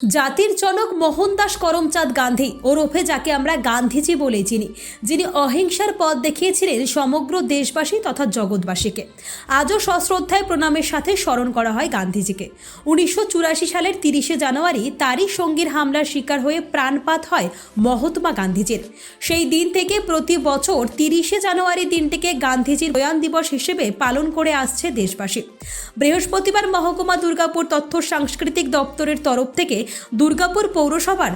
জাতির জনক মোহনদাস করমচাঁদ গান্ধী, ওরফে যাকে আমরা গান্ধীজি বলেই চিনি, যিনি অহিংসার পথ দেখিয়েছিলেন সমগ্র দেশবাসী তথা জগৎবাসীকে। আজও সশ্রদ্ধায় প্রণামের সাথে স্মরণ করা হয় গান্ধীজিকে। উনিশশো চুরাশি সালের তিরিশে জানুয়ারি তারই সঙ্গীর হামলার শিকার হয়ে প্রাণপাত হয় মহাত্মা গান্ধীজির। সেই দিন থেকে প্রতি বছর তিরিশে জানুয়ারি দিনটিকে গান্ধীজির প্রয়াণ দিবস হিসেবে পালন করে আসছে দেশবাসী। বৃহস্পতিবার মহকুমা দুর্গাপুর তথ্য সাংস্কৃতিক দপ্তরের তরফ থেকে দুর্গাপুর পৌরসভার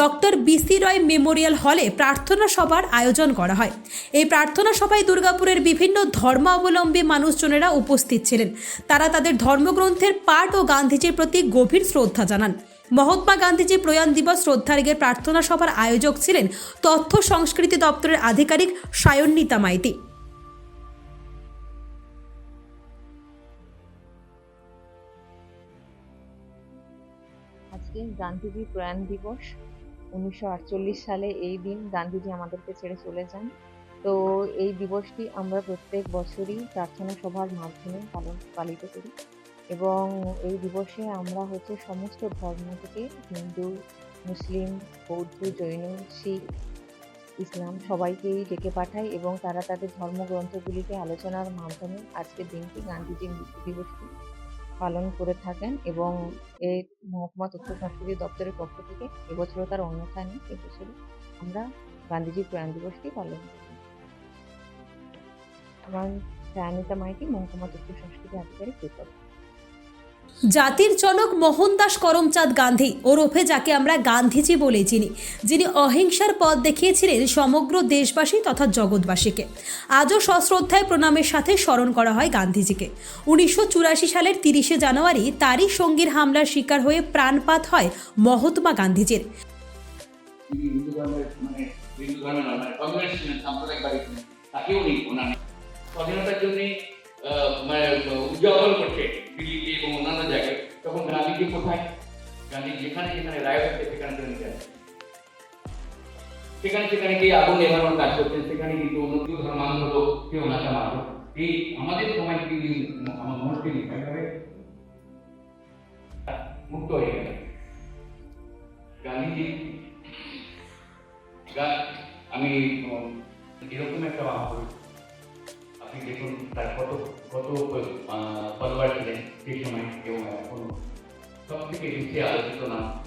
ডক্টর বিসি রয় মেমোরিয়াল হলে প্রার্থনা সভার আয়োজন করা হয়। এই প্রার্থনা সভায় দুর্গাপুরের বিভিন্ন ধর্মাবলম্বী মানুষজনেরা উপস্থিত ছিলেন। তারা তাদের ধর্মগ্রন্থের পাঠ ও গান্ধীজির প্রতি গভীর শ্রদ্ধা জানান। মহাত্মা গান্ধীজি প্রয়াণ দিবস শ্রদ্ধার্ঘ্যের প্রার্থনা সভার আয়োজক ছিলেন তথ্য সংস্কৃতি দপ্তরের আধিকারিক সায়ন্বিতা মাইতি। আজকে গান্ধীজি প্রয়াণ দিবস। উনিশশো আটচল্লিশ সালে এই দিন গান্ধীজি আমাদেরকে ছেড়ে চলে যান। তো এই দিবসটি আমরা প্রত্যেক বছরই প্রার্থনা সভার মাধ্যমে পালন, পালিত করি। এবং এই দিবসে আমরা হচ্ছে সমস্ত ধর্ম থেকে হিন্দু, মুসলিম, বৌদ্ধ, জৈন, শিখ, ইসলাম সবাইকেই ডেকে পাঠাই এবং তারা তাদের ধর্মগ্রন্থগুলিকে আলোচনার মাধ্যমে আজকের দিনটি গান্ধীজির মৃত্যু দিবসটি পালন করে থাকেন এবং এই মহকুমা তথ্য সংস্কৃতি দপ্তরের পক্ষ থেকে এবছরও তার অন্যথা নেই এবছরে আমরা গান্ধীজির প্রয়াণ দিবসটি পালন করি। আমার প্রাণিতা মাইতি মহকুমা তথ্য সংস্কৃতি আধিকারিক বিপদ জাতির জনক মোহনদাস করমচাঁদ গান্ধী ওরফে যাকে আমরা গান্ধীজি বলেই চিনি, যিনি অহিংসার পথ দেখিয়েছিলেন সমগ্র দেশবাসী তথা জগৎবাসীকে। আজও সশ্রদ্ধায় প্রণামের সাথে স্মরণ করা হয় গান্ধীজিকে। উনিশশো চুরাশি সালের তিরিশে জানুয়ারি তারই সঙ্গীর হামলার শিকার হয়ে প্রাণপাত হয় মহাত্মা গান্ধীজির। হিন্দু ধর্মের মানে গান্ধীজি কোথায়? গান্ধী যেখানে যেখানে রায় হচ্ছে, সেখানে সেখানে যায় সেখানে সেখানে গিয়ে আগুন নেভানোর কাজ করছেন। সেখানে কিন্তু অন্য কেউ ধর্মান্ধ লোক কেউ ওনাকে মারত এই আমাদের সময় তিনি আমার মনে তিনি একেবারে মুক্ত হয়ে গেলেন গান্ধীজি আমি এরকম একটা মহাপুরুষ আপনি দেখুন, তার কত কত ফলোয়ার ছিলেন সেই সময়। এবং büyük bir ihtiyacımız olan